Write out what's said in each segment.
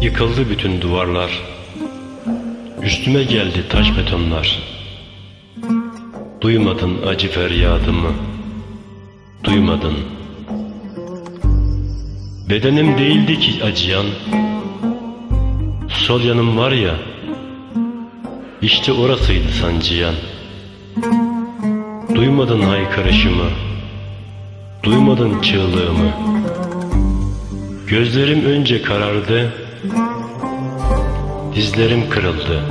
Yıkıldı bütün duvarlar. Üstüme geldi taş betonlar. Duymadın acı feryadımı. Duymadın. Bedenim değildi ki acıyan. Sol yanım var ya. İşte orasıydı sancıyan. Duymadın haykırışımı. Duymadın çığlığımı. Gözlerim önce karardı. Dizlerim kırıldı.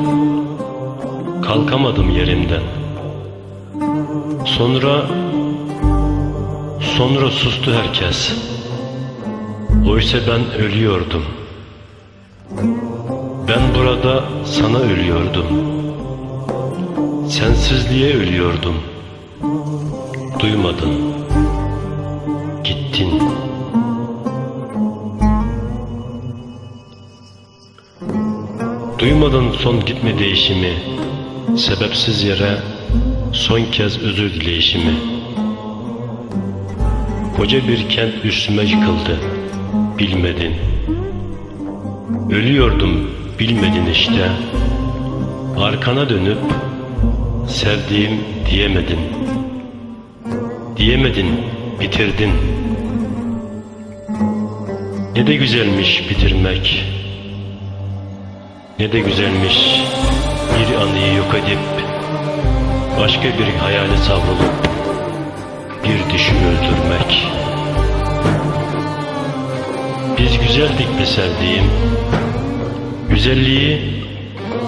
Kalkamadım yerimden. Sonra sonra sustu herkes. Oysa ben ölüyordum. Ben burada sana ölüyordum. Sensizliğe ölüyordum. Duymadın. Gittin. Duymadın son gitme değişimi, sebepsiz yere son kez özür dileyişimi. Koca bir kent üstüme yıkıldı, bilmedin. Ölüyordum, bilmedin işte. Arkana dönüp, sevdiğim diyemedin. Diyemedin, bitirdin. Ne de güzelmiş bitirmek. Ne de güzelmiş bir anıyı yok edip başka bir hayale savrulup bir düşü öldürmek. Biz güzeldik be sevdiğim. Güzelliği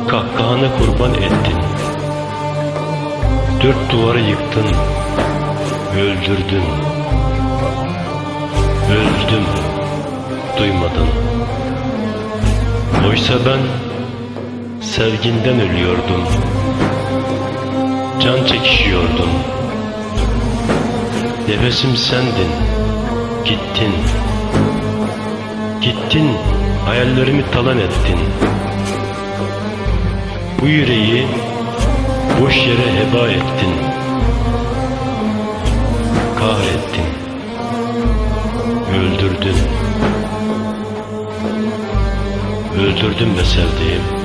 kahkahana kurban ettin. Dört duvarı yıktın, öldürdün. Öldüm, duymadın. Oysa ben sevginden ölüyordum. Can çekişiyordum. Nefesim sendin. Gittin. Gittin. Hayallerimi talan ettin. Bu yüreği boş yere heba ettin. Kahrettin. Öldürdün. Öldürdün be sevdiğim.